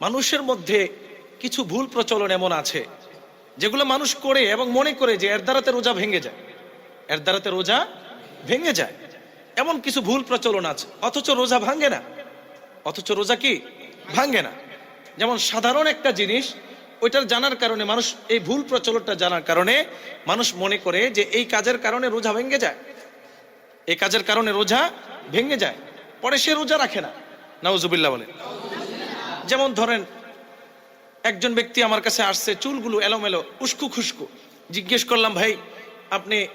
মানুষের মধ্যে কিছু ভুল প্রচলন এমন আছে, যেগুলো মানুষ করে এবং মনে করে যে এর দ্বারাতে রোজা ভেঙে যায়। এর দ্বারাতে রোজা ভেঙে যায়। এমন কিছু ভুল প্রচলন আছে। অথচ রোজা ভাঙ্গে না। অথচ রোজা কি? ভাঙে না। যেমন সাধারণ একটা জিনিস, ওইটার জানার কারণে মানুষ, এই ভুল প্রচলনটা জানার কারণে মানুষ মনে করে যে এই কাজের কারণে রোজা ভেঙে যায়। এই কাজের কারণে রোজা ভেঙে যায়। পরে সে রোজা রাখে না। নাউজুবিল্লাহ বলে। যেমন ধরেন, একজন ব্যক্তি আমার কাছে আসছে, চুলগুলো এলোমেলো, উস্কু খুস্কু। জিজ্ঞেস করলাম, ভাই, আপনি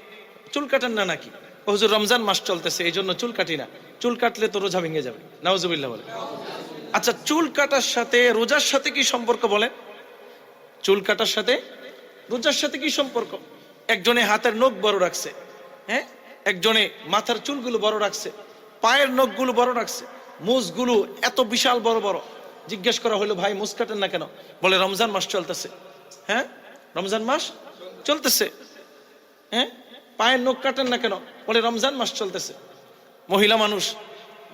চুল কাটেন না নাকি? হুজুর, রমজান মাস চলতেছে এই জন্য চুল কাটি না। চুল কাটলে তো রোজা ভেঙে যাবে। নাউজুবিল্লাহ বলে। আচ্ছা চুল কাটার সাথে রোজার সাথে কি সম্পর্ক বলেন? চুল কাটার সাথে রোজার সাথে কি সম্পর্ক? একজনে হাতের নখ বড় রাখছে হ্যাঁ? একজনে মাথার চুলগুলো বড় রাখছে, পায়ের নখগুলো বড় রাখছে, মুজগুলো এত বিশাল বড় বড়। জিজ্ঞেস করা হলো ভাই মুজ কাটেন না কেন? বলে রমজান মাস চলতেছে। হ্যাঁ? রমজান মাস চলতেছে? হ্যাঁ? পায়ের নখ কাটেন না কেন? বলে রমজান মাস চলতেছে। মহিলা মানুষ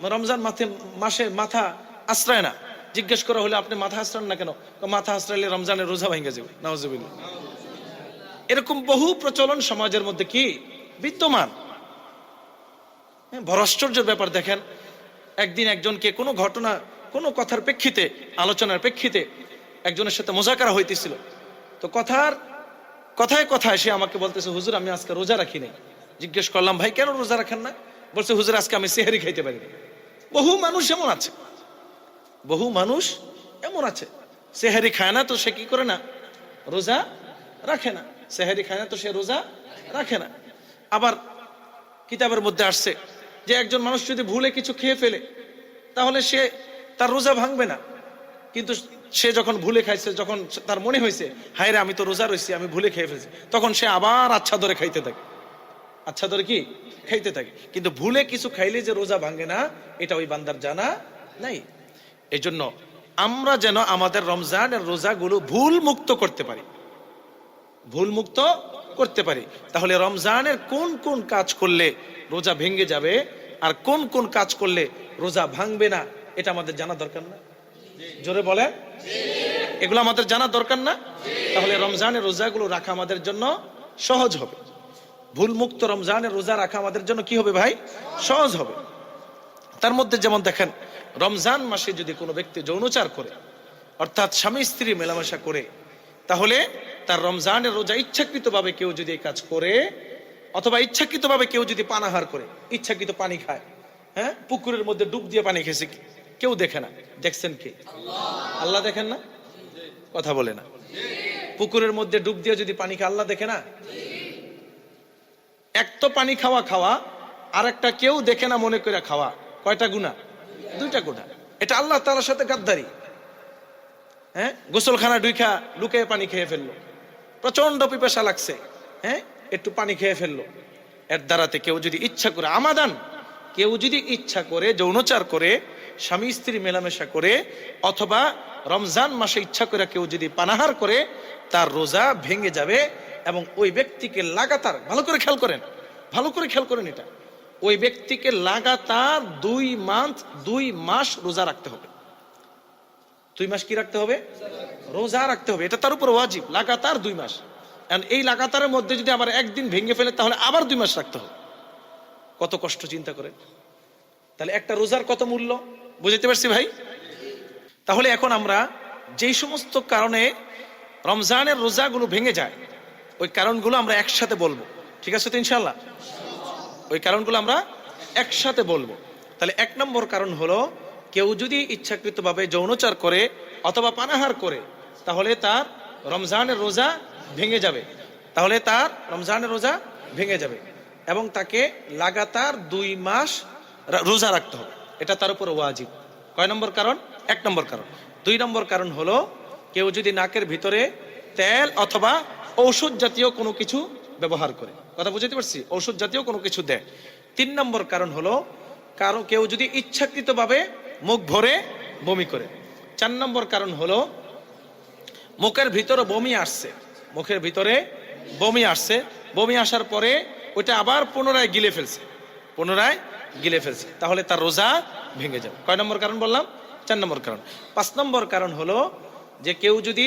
রমজান মাথে মাসে মাথা আশ্রয় না। জিজ্ঞেস করা হলে আপনি মাথা আশ্রান না কেন? মাথা আশ্রাইলে রমজানের রোজা ভেঙে যাবে। নওয়াজবিল্লা এরকম বহু প্রচলন সমাজের মধ্যে কি? বিদ্যমান। হ্যাঁ, বড় আশ্চর্যের ব্যাপার দেখেন একদিন একজনকে কোনো ঘটনা কোনো কথার প্রেক্ষিতে, আলোচনার প্রেক্ষিতে একজনের সাথে মোজাকারা হইতেছিল। তো কথার, কথায় কথায় সে আমাকে বলতেছে, হুজুর, আমি আজকে রোজা রাখি নাই। জিজ্ঞেস করলাম, ভাই, কেন রোজা রাখেন না? বলছে, হুজুর, আজকে আমি সেহারি খাইতে পারি বহু মানুষ এমন আছে। বহু মানুষ এমন আছে। সেহারি খায় না তো সে কি করে না? রোজা রাখে না। সেহারি খায় না তো সে রোজা রাখে না। আবার কিতাবের মধ্যে আসছে যে একজন মানুষ যদি ভুলে কিছু খেয়ে ফেলে, তাহলে সে তার রোজা ভাঙবে না। কিন্তু সে যখন ভুলে খাইছে, যখন তার মনে হয়েছে হায় রে, আমি তো রোজা রয়েছি আমি ভুলে খেয়ে ফেলছি। তখন সে আবার আচ্ছা ধরে খাইতে থাকে। আচ্ছা ধরে কি? খাইতে থাকে। কিন্তু ভুলে কিছু খাইলে যে রোজা ভাঙে না, এটা ওই বান্দার জানা নাই। এই জন্য আমরা যেন আমাদের রমজানের রোজাগুলো ভুল মুক্ত করতে পারি। ভুল মুক্ত করতে পারি। তাহলে রমজানের কোন কোন কাজ করলে রোজা ভেঙে যাবে, আর কোন কোন কাজ করলে রোজা ভাঙবে না এটা আমাদের জানা দরকার না। জোরে বলে এগুলো আমাদের জানা দরকার না। তাহলে রমজানের রোজাগুলো রাখা আমাদের জন্য সহজ হবে। ভুল মুক্ত রমজানের রোজা রাখা আমাদের জন্য কি হবে ভাই? সহজ হবে। তার মধ্যে যেমন দেখেন, রমজান মাসে যদি কোনো ব্যক্তি যৌনচার করে, অর্থাৎ স্বামী স্ত্রী মেলামেশা করে, তাহলে তার রমজানের রোজা ইচ্ছাকৃতভাবে কেউ যদি এই কাজ করে, অথবা ইচ্ছাকৃতভাবে কেউ যদি পানাহার করে, ইচ্ছাকৃত পানি খায় হ্যাঁ? পুকুরের মধ্যে ডুব দিয়ে পানি খেয়েছে কেউ দেখে না। দেখছেন কে? আল্লাহ দেখেন না? কথা বলে না। পুকুরের মধ্যে ডুব দিয়ে যদি পানি খায় আল্লাহ দেখে না? এক তো পানি খাওয়া খাওয়া আর একটা কেউ দেখে না মনে করে খাওয়া। কয়টা গুণা দুইটা গুণা এটা আল্লাহ তালার সাথে গাদ্দারি। হ্যাঁ? গোসলখানা ডুইখা লুকে পানি খেয়ে ফেলল। প্রচণ্ড পিপাসা লাগছে। হ্যাঁ? একটু পানি খেয়ে ফেলল। এর দ্বারাতে কেউ যদি ইচ্ছা করে, আমাদান, কেউ যদি ইচ্ছা করে, যৌনচার করে স্বামী স্ত্রী মেলামেশা করে, অথবা রমজান মাসে ইচ্ছা করে কেউ যদি পানাহার করে, তার রোজা ভেঙে যাবে এবং ওই ব্যক্তিকে লাগাতার, ভালো করে খেয়াল করেন, ভালো করে খেয়াল করেন এটা, ওই ব্যক্তিকে লাগাতার দুই মান্থ দুই মাস রোজা রাখতে হবে। দুই মাস কি রাখতে হবে? রোজা রাখতে হবে, এটা তার উপর ওয়াজিব, লাগাতার দুই মাস। And এই লাগাতারের মধ্যে যদি আবার একদিন ভেঙে ফেলে, তাহলে আবার দুই মাস রাখতে হবে। কত কষ্ট চিন্তা করে তাহলে একটা রোজার কত মূল্য? বুঝতে পারছি ভাই? তাহলে এখন আমরা যেই সমস্ত কারণে রমজানের রোজাগুলো ভেঙে যায়, ওই কারণগুলো আমরা একসাথে বলব। ঠিক আছে তো ইনশাল্লাহ ওই কারণগুলো আমরা একসাথে বলব। তাহলে এক নম্বর কারণ হলো, কেউ যদি ইচ্ছাকৃতভাবে যৌনচার করে অথবা পানাহার করে, তাহলে তার রমজানের রোজা ভেঙে যাবে। তাহলে তার রমজানের রোজা ভেঙে যাবে এবং তাকে লাগাতার দুই মাস রোজা রাখতে হবে। এটা তার উপর ওয়াজিব। কয় নম্বর কারণ? এক নম্বর কারণ। দুই নম্বর কারণ হলো, কেউ যদি নাকের ভিতরে তেল অথবা ঔষধ জাতীয় কোনো কিছু ব্যবহার করে, কথা বুঝতে পারছি? ঔষধ জাতীয় কোনো কিছু দেয়। তিন নম্বর কারণ হলো, কারও কেউ যদি ইচ্ছাকৃতভাবে মুখ ভরে বমি করে। চার নম্বর কারণ হলো, মুখের ভিতরে বমি আসছে। মুখের ভিতরে বমি আসছে। বমি আসার পরে ওইটা আবার পুনরায় গিলে ফেলছে। পুনরায় গিলে ফেলছে। তাহলে তার রোজা ভেঙে যাবে। কয় নম্বর কারণ বললাম? চার নম্বর কারণ। পাঁচ নম্বর কারণ হলো যে কেউ যদি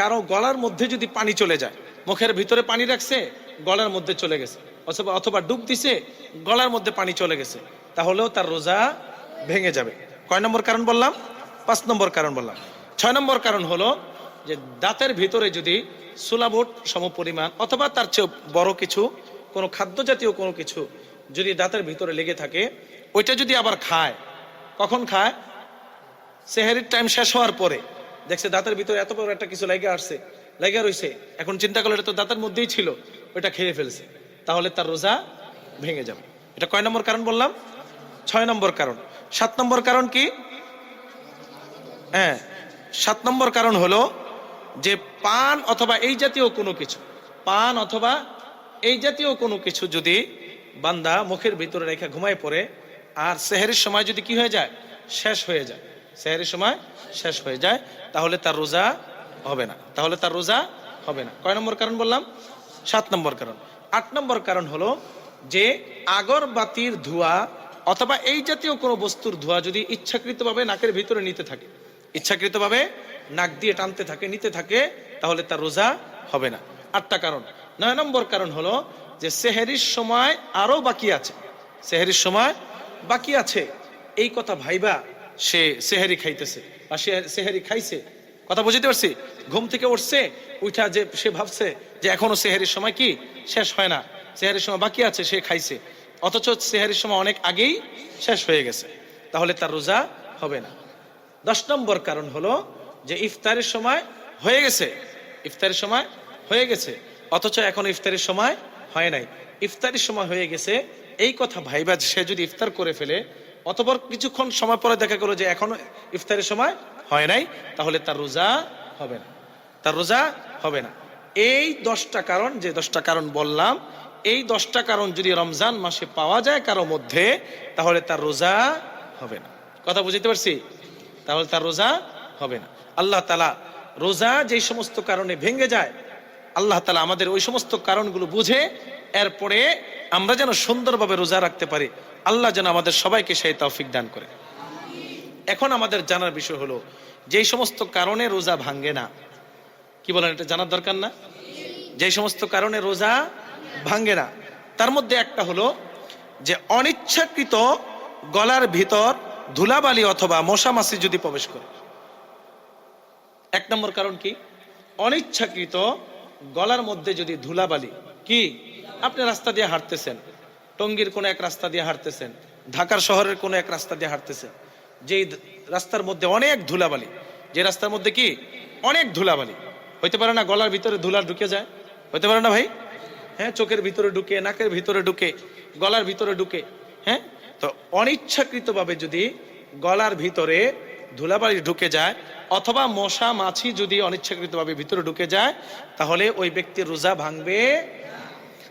কারও গলার মধ্যে যদি পানি চলে যায়, মুখের ভিতরে পানি রাখছে, গলার মধ্যে চলে গেছে, অথবা অথবা ডুব দিছে, গলার মধ্যে পানি চলে গেছে, তাহলেও তার রোজা ভেঙে যাবে। কয় নম্বর কারণ বললাম? পাঁচ নম্বর কারণ বললাম। ছয় নম্বর কারণ হলো যে দাঁতের ভিতরে যদি সুলাবোট সম পরিমাণ অথবা তার চেয়ে বড় কিছু, কোনো খাদ্য জাতীয় কোনো কিছু যদি দাঁতের ভিতরে লেগে থাকে, ওইটা যদি আবার খায়, কখন খায়? সেহেরির টাইম শেষ হওয়ার পরে। দেখছে দাঁতের ভিতরে এত বড় একটা কিছু লেগে আসছে, লেগে রইছে। এখন চিন্তা করলে এটা তো দাঁতের মধ্যেই ছিল, ওইটা খেয়ে ফেলছে। তাহলে তার রোজা ভেঙে যাবে। এটা কয় নম্বর কারণ বললাম? ছয় নম্বর কারণ। সাত নম্বর কারণ কি? হ্যাঁ সাত নম্বর কারণ হলো যে পান অথবা এই জাতীয় কোনো কিছু, পান অথবা এই জাতীয় কোনো কিছু যদি বান্দা মুখের ভিতরে রেখে ঘুমায় পড়ে, আর সেহেরির সময় যদি কি হয়ে যায়? শেষ হয়ে যায়। সেহেরির সময় শেষ হয়ে যায়, তাহলে তার রোজা হবে না। তাহলে তার রোজা হবে না। কয় নম্বর কারণ বললাম? সাত নম্বর কারণ। আট নম্বর কারণ হলো যে আগরবাতির ধোঁয়া অথবা এই জাতীয় কোনো বস্তুর ধোঁয়া যদি ইচ্ছাকৃতভাবে নাকের ভিতরে নিতে থাকে, ইচ্ছাকৃতভাবে নাক দিয়ে টানতে থাকে, নিতে থাকে, তাহলে তার রোজা হবে না। আটটা কারণ। নয় নম্বর কারণ হলো যে সেহেরির সময় আরও বাকি আছে। সেহেরির সময় বাকি আছে। এই কথা ভাইবা, সে সেহেরি খাইতেছে বা সে সেহেরি খাইছে। কথা বুঝতে পারছি? ঘুম থেকে উঠছে উঠা যে সে ভাবছে যে এখনও সেহেরির সময় কি? শেষ হয় না। সেহেরির সময় বাকি আছে, সে খাইছে। অথচ সেহেরির সময় অনেক আগেই শেষ হয়ে গেছে। তাহলে তার রোজা হবে না। দশ নম্বর কারণ হলো যে ইফতারের সময় হয়ে গেছে। ইফতারের সময় হয়ে গেছে। অথচ এখন ইফতারের সময় হয় নাই। ইফতারের সময় হয়ে গেছে, এই কথা ভাইবা সে যদি ইফতার করে ফেলে, অতপর কিছুক্ষণ সময় পরে দেখা করো যে এখনও ইফতারের সময় হয় নাই, তাহলে তার রোজা হবে না। তার রোজা হবে না। এই দশটা কারণ, যে দশটা কারণ বললাম, এই দশটা কারণ যদি রমজান মাসে পাওয়া যায় কারও মধ্যে, তাহলে তার রোজা হবে না। কথা বুঝতে পারছি? তাহলে তার রোজা হবে না। আল্লাহ তালা রোজা যেই সমস্ত কারণে ভেঙে যায় আল্লাহ তালা আমাদের ওই সমস্ত কারণগুলো বুঝে এরপরে আমরা যেন সুন্দরভাবে রোজা রাখতে পারি। আল্লাহ যেন আমাদের সবাইকে সেই তৌফিক দান করে। এখন আমাদের জানার বিষয় হলো, যেই সমস্ত কারণে রোজা ভাঙ্গে না, কি বলেন এটা জানার দরকার না? যেই সমস্ত কারণে রোজা ভাঙ্গে না, তার মধ্যে একটা হলো যে অনিচ্ছাকৃত গলার ভিতর ধুলাবালি অথবা মশামাছি যদি প্রবেশ করে। এক নম্বর কারণ কি? অনিচ্ছাকৃত গলার মধ্যে যদি ধুলাবালি, কি? আপনি রাস্তা দিয়ে হাঁটতেছেন, টঙ্গীর কোন এক রাস্তা দিয়ে হাঁটতেছেন, ঢাকার শহরের কোন এক রাস্তা দিয়ে হাঁটতেছেন, যেই রাস্তার মধ্যে অনেক ধুলাবালি, যে রাস্তার মধ্যে কি? অনেক ধুলাবালি। হইতে পারে না গলার ভিতরে ধুলা ঢুকে যায়? হইতে পারে না ভাই? হ্যাঁ চোখের ভিতরে ঢুকে, নাকের ভিতরে ঢুকে, গলার ভিতরে ঢুকে হ্যাঁ? তো অনিচ্ছাকৃতভাবে যদি গলার ভিতরে ধুলাবালি ঢুকে যায়, অথবা মশা, মাছি যদি অনিচ্ছাকৃতভাবে ভিতরে ঢুকে যায়, তাহলে ওই ব্যক্তির রোজা ভাঙবে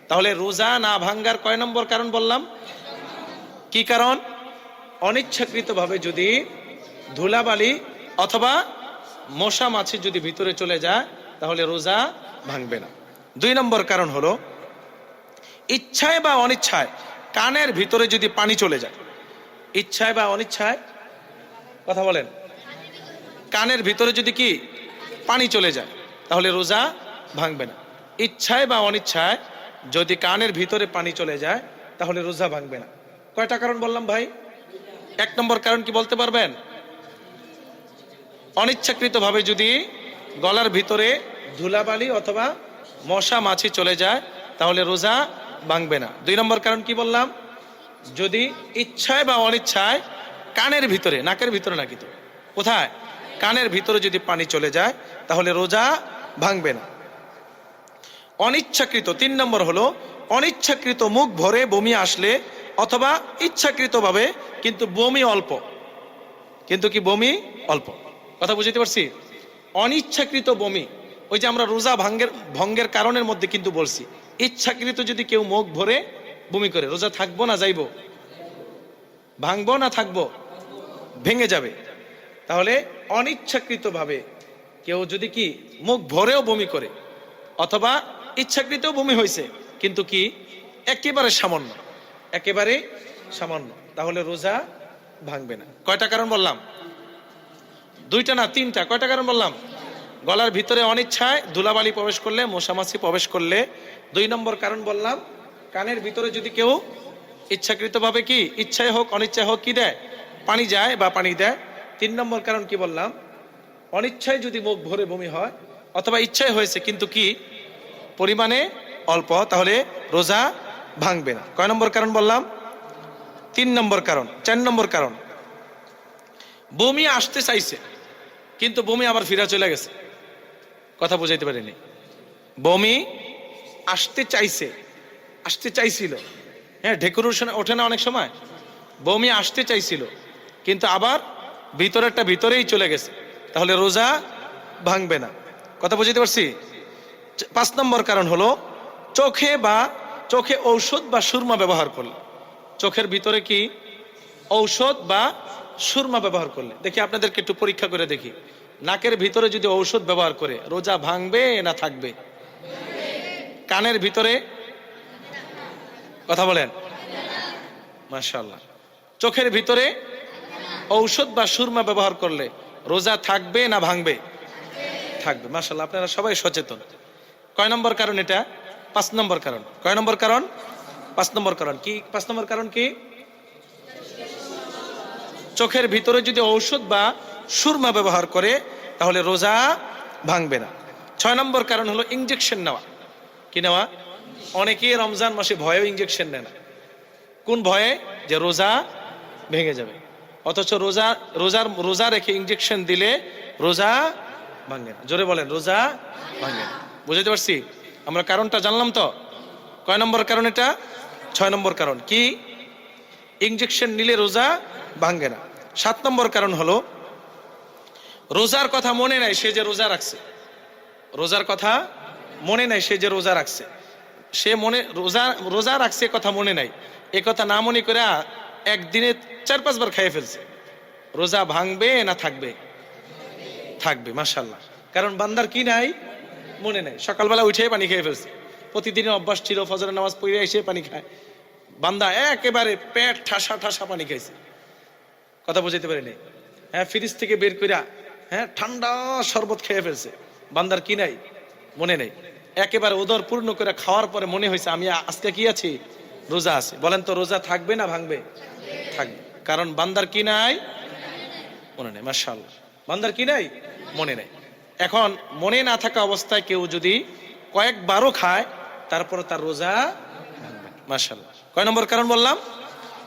তাহলে রোজা না ভাঙ্গার কয় নম্বর কারণ বললাম? কি কারণ? অনিচ্ছাকৃতভাবে যদি ধুলাবালি অথবা মশা, মাছি যদি ভিতরে চলে যায়, তাহলে রোজা ভাঙবে না। দুই নম্বর কারণ হলো, ইচ্ছায় বা অনিচ্ছায় কানের ভিতরে যদি পানি চলে যায়, ইচ্ছায় বা অনিচ্ছায় কথা বলেন। কানের ভিতরে যদি কি পানি চলে যায়, তাহলে রোজা ভাঙবে না। ইচ্ছায় বা অনিচ্ছায় যদি কানের ভিতরে পানি চলে যায়, তাহলে রোজা ভাঙবে না। কয়টা কারণ বললাম ভাই? এক নম্বর কারণ কি বলতে পারবেন? অনিচ্ছাকৃতভাবে যদি গলার ভিতরে ধুলাবালি অথবা মশা মাছি চলে যায়, তাহলে রোজা ভাঙবে না। দুই নম্বর কারণ কি বললাম? যদি ইচ্ছায় বা অনিচ্ছায় কানের ভিতরে, নাকের ভিতরে নাকি তো? কোথায়? কানের ভিতরে যদি পানি চলে যায়, তাহলে রোজা ভাঙবে না। অনিচ্ছাকৃত, তিন নম্বর হলো, অনিচ্ছাকৃত মুখ ভরে বমি আসলে, অথবা ইচ্ছাকৃতভাবে কিন্তু বমি অল্প। কিন্তু কি বমি? অল্প। কথা বুঝতে পারছি? অনিচ্ছাকৃত বমি, ওই যে আমরা রোজা ভাঙ্গের, ভঙ্গের কারণের মধ্যে কিন্তু বলছি। ইচ্ছাকৃত যদি কেউ মুখ ভরে বমি করে, রোজা থাকব না, যাইবো? ভাঙবো না থাকব? ভেঙে যাবে। তাহলে অনিচ্ছাকৃতভাবে কেউ যদি কি মুখ ভরেও বমি করে, অথবা ইচ্ছাকৃত বমি হয়েছে কিন্তু কি একেবারে সামান্য একেবারে সামান্য, তাহলে রোজা ভাঙবে না। কয়টা কারণ বললাম? দুইটা না তিনটা? কয়টা কারণ বললাম? গলার ভিতরে অনিচ্ছায় ধুলাবালি প্রবেশ করলে, মশামাছি প্রবেশ করলে, দুই নম্বর কারণ বললাম, কানের ভিতরে যদি কেউ ইচ্ছাকৃতভাবে কি? ইচ্ছায় হোক অনিচ্ছায় হোক, কি দেয়? পানি যায় বা পানি দেয়। তিন নম্বর কারণ কি বললাম? অনিচ্ছায় যদি মুখ ভরে বমি হয়, অথবা ইচ্ছায় হয়েছে, কিন্তু কি? পরিমাণে অল্প, তাহলে রোজা ভাঙবে না। কয় নম্বর কারণ বললাম? তিন নম্বর কারণ, চার নম্বর কারণ। বমি আসতে চাইছে, কিন্তু বমি আবার ফিরা চলে গেছে। কথা বুঝাইতে পারিনি। বমি আসতে চাইছে, আসতে চাইছিল। হ্যাঁ ডেকোরেশন ওঠে না অনেক সময়। বমি আসতে চাইছিল, কিন্তু আবার ভিতরেরটা ভিতরেই চলে গেছে। তাহলে রোজা ভাঙবে না। কথা বুঝতে পারছি? পাঁচ নম্বর কারণ হলো, চোখে বা চোখে ঔষধ বা সুরমা ব্যবহার করলে। চোখের ভিতরে কি? ঔষধ বা সুরমা ব্যবহার করলে। দেখি আপনাদেরকে একটু পরীক্ষা করে দেখি। নাকের ভিতরে যদি ঔষধ ব্যবহার করে, রোজা ভাঙবে না থাকবে? কানের ভিতরে বলেন। মাশাল্লাহ চোখের ভিতরে ঔষধ বা সুরমা ব্যবহার করলে রোজা থাকবে না ভাঙবে? থাকবে। মাশাল্লাহ আপনারা সবাই সচেতন। কয় নম্বর কারণ এটা? পাঁচ নম্বর কারণ। কয় নম্বর কারণ? পাঁচ নম্বর কারণ কি? পাঁচ নম্বর কারণ কি? চোখের ভিতরে যদি ঔষধ বা সুরমা ব্যবহার করে, তাহলে রোজা ভাঙবে না। ছয় নম্বর কারণ হলো ইঞ্জেকশন নেওয়া। কি নেওয়া? অনেকেই রমজান মাসে ভয়েও ইঞ্জেকশন নেয় না। কোন ভয়ে? যে রোজা ভেঙে যাবে। অথচ রোজা, রোজার, রোজা রেখে ইঞ্জেকশন দিলে রোজা ভাঙে না। জোরে বলেন, রোজা ভাঙে না। বুঝতে পারছি? আমরা কারণটা জানলাম তো? কয় নম্বর কারণ এটা? ছয় নম্বর কারণ কি? ইঞ্জেকশন নিলে রোজা ভাঙে না। সাত নম্বর কারণ হলো, রোজার কথা মনে নাই সে যে রোজা রাখছে। রোজার কথা মনে নাই সে যে রোজা রাখছে। সে মনে, রোজা রোজা রাখছে কথা মনে নাই। এ কথা না মনে করে একদিনে চার, পাঁচবার খাইয়ে ফেলছে। রোজা ভাঙবে না থাকবে? থাকবে মাসাল্লাহ কারণ বান্দার কি নাই? মনে নাই। সকালবেলা উঠে পানি খেয়ে ফেলছে। প্রতিদিনের অভ্যাস ছিল, ফজরের নামাজ পড়ে এসে পানি খায়। বান্দা একেবারে পেট ঠাসা ঠাসা পানি খাইছে। কথা বুঝাইতে পারিনি হ্যাঁ ফ্রিজ থেকে বের কইরা হ্যাঁ ঠান্ডা শরবত খেয়ে ফেলছে। বান্দার কি নাই? মনে নেই। একেবারে উদর পূর্ণ করে খাওয়ার পরে মনে হয়েছে, আমি আজকে কি আছি? রোজা আছে। বলেন তো, রোজা থাকবে না ভাঙবে? থাকবে। কারণ বান্দার কি নাই? মনে নেই মার্শাল বান্দার কি নাই? মনে নেই। এখন মনে না থাকা অবস্থায় কেউ যদি কয়েকবারও খায়, তারপরে তার রোজা মার্শাল কয় নম্বর কারণ বললাম?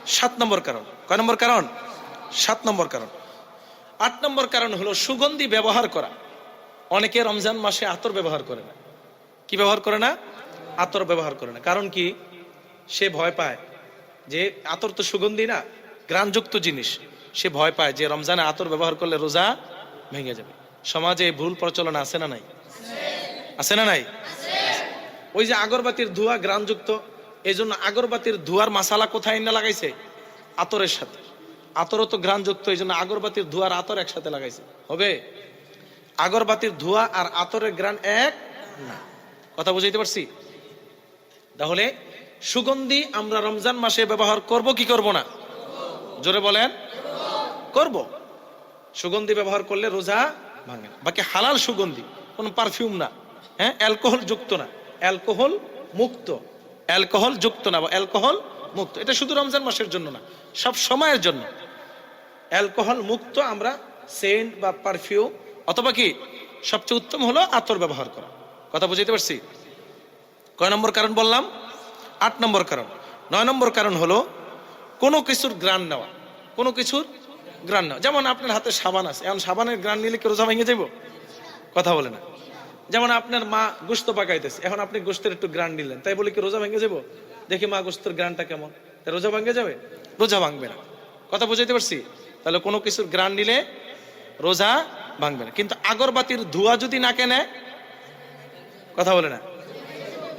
সাত নম্বর কারণ। কয় নম্বর কারণ? সাত নম্বর কারণ। আট নম্বর কারণ হলো সুগন্ধি ব্যবহার করা। অনেকে রমজান মাসে আতর ব্যবহার করে না। কি ব্যবহার করে না? আতর ব্যবহার করে না। কারণ কি? সে ভয় পায় যে আতর তো সুগন্ধি না, গ্রাণযুক্ত জিনিস। সে ভয় পায় যে রমজানে আতর ব্যবহার করলে রোজা ভেঙে যাবে। সমাজে ভুল প্রচলন আছে না নাই? আছে না নাই? ওই যে আগরবাতির ধোঁয়া গ্রাণযুক্ত এই জন্য আগরবাতির ধোঁয়ার মাসালা কোথায় না লাগাইছে? আতরের সাথে। আতরও তো গ্রানযুক্ত এই জন্য আগরবাতির ধোঁয়ার আতর একসাথে লাগাইছে। হবে? আগরবাতির ধোঁয়া আর আতরের গ্রাণ এক না। কথা বুঝাইতে পারছি? তাহলে সুগন্ধি আমরা রমজান মাসে ব্যবহার করব কি করব না? জোরে বলেন, করব। সুগন্ধি ব্যবহার করলে রোজা ভাঙে না। বাকি হালাল সুগন্ধি, কোন পারফিউম না হ্যাঁ? অ্যালকোহল যুক্ত না। অ্যালকোহল মুক্ত। অ্যালকোহল যুক্ত না, বা অ্যালকোহল মুক্ত। এটা শুধু রমজান মাসের জন্য না, সব সময়ের জন্য। অ্যালকোহল মুক্ত আমরা সেন্ট বা পারফিউম অথবা কি? সবচেয়ে উত্তম হলো আতর ব্যবহার করা। কথা বুঝাইতে পারছি? কয় নম্বর কারণ বললাম? আট নম্বর কারণ। নয় নম্বর কারণ হলো, কোনো কিছুর গ্রান নেওয়া। কোনো কিছুর গ্রান নেওয়া। যেমন আপনার হাতে সাবান আছে, এখন সাবানের গ্রান নিলে কি রোজা ভেঙে যাইব? কথা বলে না। যেমন আপনার মা গোস্ত পাকাইতেছে, এখন আপনি গোস্তের একটু গ্রান নিলেন, তাই বলে কি রোজা ভেঙে যাব দেখি মা গোস্তের গ্রানটা কেমন। তা রোজা ভাঙে যাবে? রোজা ভাঙবে না। কথা বুঝাইতে পারছি? তাহলে কোনো কিছুর গ্রান নিলে রোজা ভাঙবে না। কিন্তু আগরবাতির ধোঁয়া যদি নাকে নেয় কথা বলে না।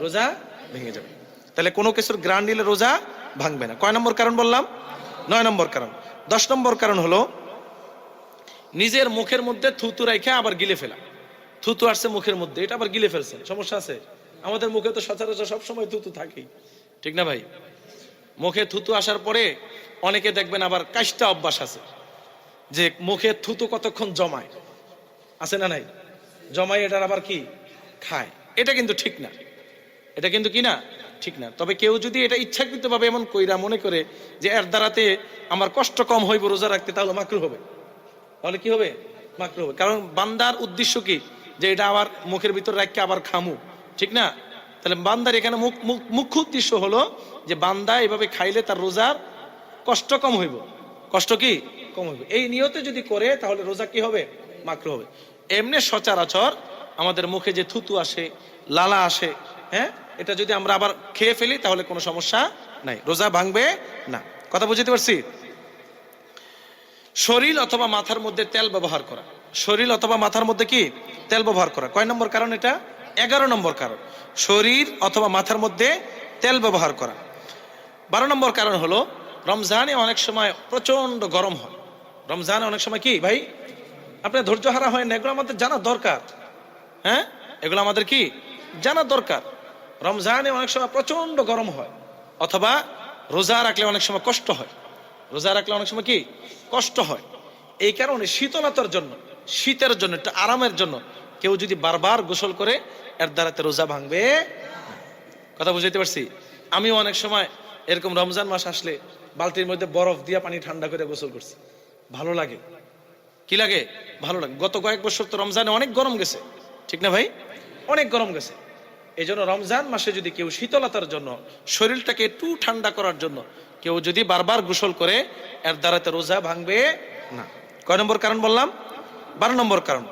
রোজা ভেঙে যাবে। তাহলে কোনো কিছুর গ্রান নিলে রোজা ভাঙবে না। কয় নম্বর কারণ বললাম? নয় নম্বর কারণ। দশ নম্বর কারণ হলো, নিজের মুখের মধ্যে থুতু রেখে আবার গিলে ফেলা। থুতু আসছে মুখের মধ্যে, এটা আবার গিলে ফেলছেন। সমস্যা আছে? আমাদের মুখে তো সচরাচর সবসময় থুতু থাকেই। ঠিক না ভাই? মুখে থুতু আসার পরে অনেকে দেখবেন আবার কাশটা অভ্যাস আছে, যে মুখে থুতু কতক্ষণ জমায়। আছে না নাই? জমায় এটার আবার কি? খায়। এটা কিন্তু ঠিক না। এটা কিন্তু কি না? ঠিক না। তবে কেউ যদি এটা ইচ্ছাকৃত ভাবে এমন কইরা মনে করে যে এর দ্বারাতে আমার কষ্ট কম হইব, রোজা রাখতে, তাহলে মাকরু হবে। তাহলে কি হবে? মাকরু হবে। কারণ বান্দার উদ্দেশ্য কি? যে এটা আবার মুখের ভিতর রাখকে আবার খামু। ঠিক না? তাহলে বান্দার এখানে মুখ, মুখ- মুখ্য উদ্দেশ্য হলো যে বান্দা এভাবে খাইলে তার রোজার কষ্ট কম হইব। কষ্ট কি? কম হইব। এই নিয়তে যদি করে, তাহলে রোজা কি হবে? মাকরু হবে। এমনি সচরাচর আমাদের মুখে যে থুতু আসে, লালা আসে হ্যাঁ? এটা যদি আমরা আবার খেয়ে ফেলি, তাহলে কোনো সমস্যা নাই। রোজা ভাঙবে না। কথা বুঝতে পারছি? শরীর অথবা মাথার মধ্যে তেল ব্যবহার করা। শরীর অথবা মাথার মধ্যে কি? তেল ব্যবহার করা। কয় নম্বর কারণ এটা? এগারো নম্বর কারণ। শরীর অথবা মাথার মধ্যে তেল ব্যবহার করা। বারো নম্বর কারণ হলো, রমজানে অনেক সময় প্রচণ্ড গরম হয়। রমজানে অনেক সময় কি ভাই? আপনার ধৈর্য হারা হয় না, এগুলো আমাদের জানা দরকার। হ্যাঁ? এগুলো আমাদের কি? জানা দরকার। রমজানে অনেক সময় প্রচণ্ড গরম হয়, অথবা রোজা রাখলে অনেক সময় কষ্ট হয়। রোজা রাখলে অনেক সময় কি? কষ্ট হয়। এই কারণে শীতলতার জন্য, শীতের জন্য, একটু আরামের জন্য কেউ যদি বারবার গোসল করে, এর দ্বারাতে রোজা ভাঙবে কথা বুঝাইতে পারছি? আমিও অনেক সময় এরকম রমজান মাস আসলে বালতির মধ্যে বরফ দিয়ে পানি ঠান্ডা করে গোসল করছি। ভালো লাগে। কি লাগে? ভালো লাগে। গত কয়েক বছর তো রমজানে অনেক গরম গেছে। ঠিক না ভাই? অনেক গরম গেছে। এই জন্য রমজান মাসে যদি কেউ শীতলতার জন্য, শরীরটাকে একটু ঠান্ডা করার জন্য কেউ যদি বারবার গোসল করে, এর দ্বারাতে রোজা ভাঙবে না। কয় নম্বর কারণ বললাম? বারো নম্বর কারণ।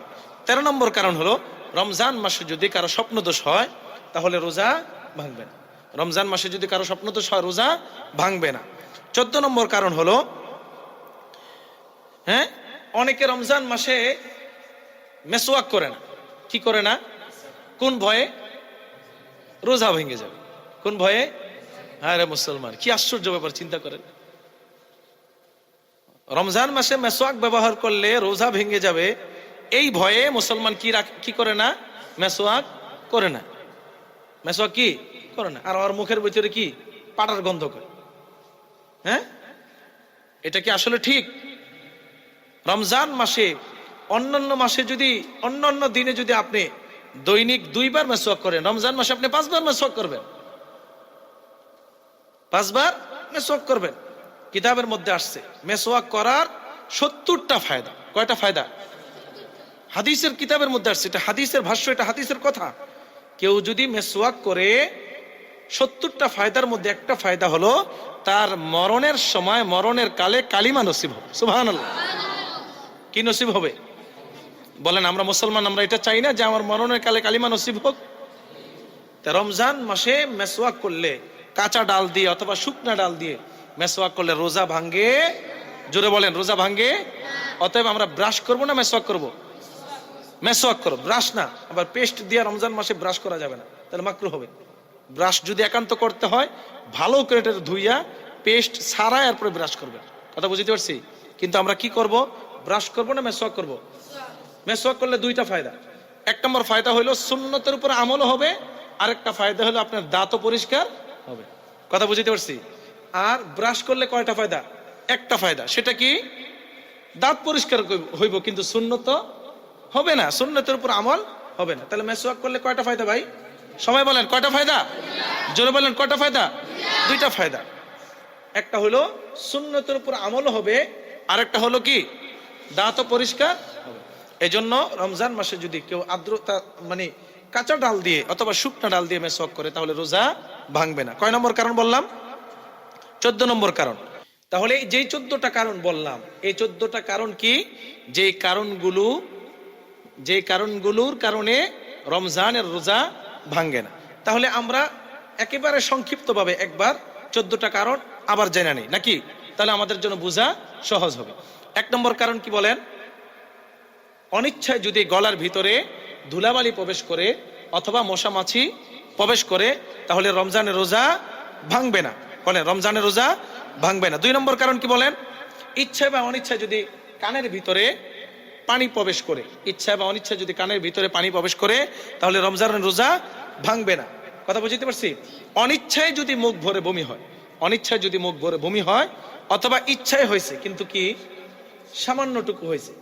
তেরো নম্বর কারণ হলো, রমজান মাসে যদি কারও স্বপ্নদোষ হয়, তাহলে রোজা ভাঙবে না। রমজান মাসে যদি কারও স্বপ্নদোষ হয়, রোজা ভাঙবে না। চোদ্দ নম্বর কারণ হলো হ্যাঁ? অনেকে রমজান মাসে মেসোয়াক করে না। কি করে না? কোন ভয়ে? রোজা ভেঙে যাবে। কোন ভয়ে? হ্যাঁ রে মুসলমান, কি আশ্চর্য ব্যাপার, চিন্তা করেন। রমজান মাসে মেসোয়াক ব্যবহার করলে রোজা ভেঙে যাবে। এই ভয়ে মুসলমান কি কি করে না? মেসোয়াক করে না। মেসোয়াক কি? করে না। আর ওর মুখের ভিতরে কি? পাটার গন্ধ করে। হ্যাঁ? এটা কি আসলে ঠিক? রমজান মাসে অন্যান্য মাসে যদি, অন্যান্য দিনে যদি আপনি দৈনিক দুইবার মেসওয়াক করেন, রমজান মাসে আপনি পাঁচবার মেসওয়াক করবেন। পাঁচবার মেসওয়াক করবেন। কিতাবের মধ্যে আসছে, মেসওয়াক করার সত্তরটা ফায়দা। কয়টা ফায়দা? হাদিসের কিতাবের মধ্যে আসছে, এটা হাদিসের ভাষ্য, এটা হাদিসের কথা। কেউ যদি মেসওয়াক করে, সত্তরটা ফায়দার মধ্যে একটা ফায়দা হলো, তার মরণের সময় মরণের কালে কালিমা নসিব হবে। সুবহান কি নসিব হবে? বলেন, আমরা মুসলমান, আমরা এটা চাই না যে আমার মরণের কালে কালিমা নসিব হোক। রমজান মাসে মেসওয়াক করলে কাঁচা ডাল দিয়ে অথবা শুকনা ডাল দিয়ে মেসওয়াক করলে রোজা ভাঙ্গে জোরে বলেন, রোজা ভাঙ্গে অতএব আমরা ব্রাশ করব না মেসওয়াক করব? মেসওয়াক করো, ব্রাশ না। আবার পেস্ট দিয়ে রমজান মাসে ব্রাশ করা যাবে না। তাহলে মাকরু হবে। ব্রাশ যদি একান্ত করতে হয়, ভালো করে এটা ধুইয়া পেস্ট সারায় এরপরে ব্রাশ করবে। কথা বুঝতে পারছি? কিন্তু আমরা কি করব? ব্রাশ করব না মেসওয়াক করব? মেসওয়াক করলে দুইটা ফায়দা। এক নম্বর ফায়দা হলো সুন্নতের উপর আমলও হবে, আরেকটা ফায়দা হলো আপনার দাঁতও পরিষ্কার হবে। কথা বুঝতে পারছি? আর ব্রাশ করলে কয়টা ফায়দা? একটা ফায়দা, সেটা কি? দাঁত পরিষ্কার হইব কিন্তু সুন্নত হবে না। সুন্নতের উপর আমল হবে না। তাহলে মেসওয়াক করলে কয়টা ফায়দা ভাই? সবাই বলেন, কয়টা ফায়দা? জোরে বলেন, কয়টা ফায়দা? দুইটা ফায়দা। একটা হলো সুন্নতের উপর আমল হবে, আরেকটা হলো কি? দাঁতও পরিষ্কার হবে এই জন্য রমজান মাসে যদি কেউ আর্দ্রতা মানে কাঁচা ডাল দিয়ে অথবা শুকনা ডাল দিয়ে মেসওয়াক করে, তাহলে রোজা ভাঙবে না। কয় নম্বর কারণ বললাম? চোদ্দ নম্বর কারণ। তাহলে যেই চোদ্দটা কারণ বললাম, এই চোদ্দটা কারণ কি? যে কারণগুলো যে কারণগুলোর কারণে রমজানের রোজা ভাঙ্গে না। তাহলে আমরা একেবারে সংক্ষিপ্তভাবে একবার চোদ্দটা কারণ আবার জেনে নেই, নাকি? তাহলে আমাদের জন্য বোঝা সহজ হবে। এক নম্বর কারণ কি বলেন? অনিচ্ছায় যদি গলার ভিতরে ধুলাবালি প্রবেশ করে অথবা মশা মাছি প্রবেশ করে, তাহলে রমজানের রোজা ভাঙবে না। বলেন, রমজানের রোজা ভাঙবে না। দুই নম্বর কারণ কি বলেন? ইচ্ছা বা অনিচ্ছায় যদি কানের ভিতরে পানি প্রবেশ করে ইচ্ছা বা অনিচ্ছা যদি কানের ভিতরে পানি প্রবেশ করে, তাহলে রমজানের রোজা ভাঙবে না। কথা বুঝতে পারছি? অনিচ্ছায় যদি মুখ ভরে বমি হয়, অনিচ্ছায় যদি মুখ ভরে বমি হয়, অথবা ইচ্ছায় হয়েছে, কিন্তু কি? সামান্যটুকু হয়েছে।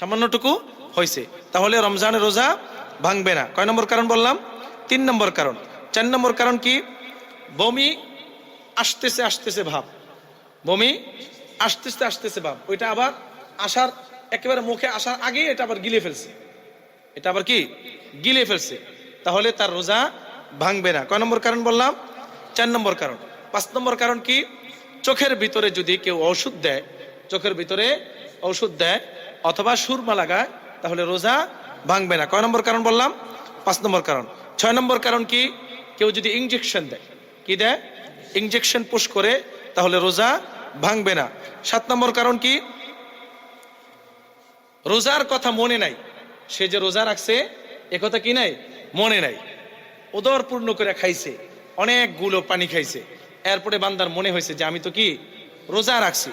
সামান্যটুকু হয়েছে তাহলে রমজানের রোজা ভাঙবে না। কয় নম্বর কারণ বললাম? তিন নম্বর কারণ। চার নম্বর কারণ কি? বমি আসতেছে আসতেছে ভাব। বমি আসতেছে আসতেছে ভাব। ওইটা আবার আসার, একেবারে মুখে আসার আগেই এটা আবার গিলে ফেলছে। এটা আবার কি? গিলে ফেলছে। তাহলে তার রোজা ভাঙবে না। কয় নম্বর কারণ বললাম? চার নম্বর কারণ। পাঁচ নম্বর কারণ কি? চোখের ভিতরে যদি কেউ ওষুধ দেয়, চোখের ভিতরে ওষুধ দেয়, অথবা সুরমা লাগায় তাহলে রোজা ভাঙবে না। কয় নম্বর কারণ বললাম? পাঁচ নম্বর কারণ। ছয় নম্বর কারণ কি? কেউ যদি ইঞ্জেকশন দেয়, কি দেয়? ইঞ্জেকশন পুশ করে, তাহলে রোজা ভাঙবে না। সাত নম্বর কারণ কি? রোজার কথা মনে নাই। সে যে রোজা রাখছে একথা কি নাই? মনে নাই। উদর পূর্ণ করে খাইছে, অনেকগুলো পানি খাইছে। এরপরে বান্দার মনে হয়েছে যে আমি তো কি? রোজা রাখছি।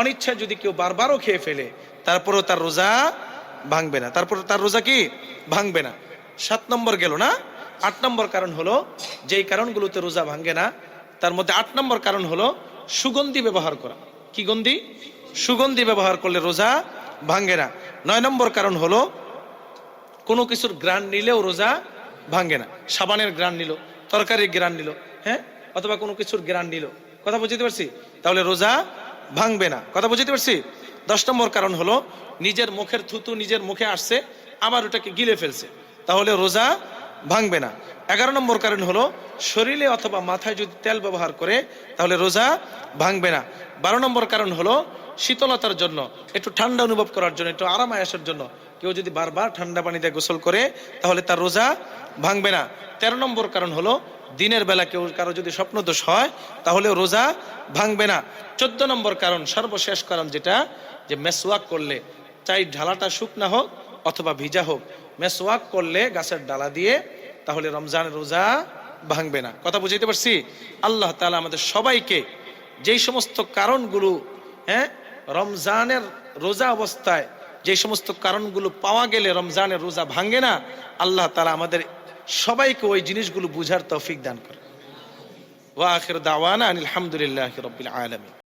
অনিচ্ছা যদি কেউ বারবারও খেয়ে ফেলে, তারপরেও তার রোজা ভাঙবে না। তারপর তার রোজা কি? ভাঙবে না। সাত নম্বর গেল না? আট নম্বর কারণ হলো, যেই কারণগুলোতে রোজা ভাঙে না, তার মধ্যে আট নম্বর কারণ হলো সুগন্ধি ব্যবহার করা। কি গন্ধি? সুগন্ধি ব্যবহার করলে রোজা ভাঙে না। নয় নম্বর কারণ হলো, কোনো কিছুর গ্রান নিলেও রোজা ভাঙে না। সাবানের গ্রান নিল, তরকারির গ্রান নিল হ্যাঁ? অথবা কোনো কিছুর গ্রান নিল। কথা বুঝতে পারছি? তাহলে রোজা ভাঙবে না। কথা বুঝতে পারছি? দশ নম্বর কারণ হলো, নিজের মুখের থুতু নিজের মুখে আসছে, আবার ওটাকে গিলে ফেলছে। তাহলে রোজা ভাঙবে না। এগারো নম্বর কারণ হলো, শরীরে অথবা মাথায় যদি তেল ব্যবহার করে, তাহলে রোজা ভাঙবে না। বারো নম্বর কারণ হলো, শীতলতার জন্য, একটু ঠান্ডা অনুভব করার জন্য, একটু আরাম আয়াসের জন্য, কেউ যদি বারবার ঠান্ডা পানি দিয়ে গোসল করে, তাহলে তার রোজা ভাঙবে না। তেরো নম্বর কারণ হলো, দিনের বেলা কেউ কারও যদি স্বপ্নদোষ হয়, তাহলে রোজা ভাঙবে না। চোদ্দ নম্বর কারণ, সর্বশেষ কারণ যেটা যে মেসওয়াক করলে চাই ঢালাটা শুকনা হোক অথবা ভিজা হোক, মেসওয়াক করলে গাছের ডালা দিয়ে তাহলে রমজানের রোজা ভাঙবে না। কথা বুঝাইতে পারছি? আল্লাহ তাআলা আমাদের সবাইকে যেই সমস্ত কারণগুলো হ্যাঁ রমজানের রোজা অবস্থায় যে সমস্ত কারণগুলো পাওয়া গেলে রমজানের রোজা ভাঙে না, আল্লাহ তাআলা আমাদের সবাইকে ওই জিনিসগুলো বুঝার তৌফিক দান করে ওয়া আখির দাওয়ানা আনিল হামদুলিল্লাহি রাব্বিল আলামিন।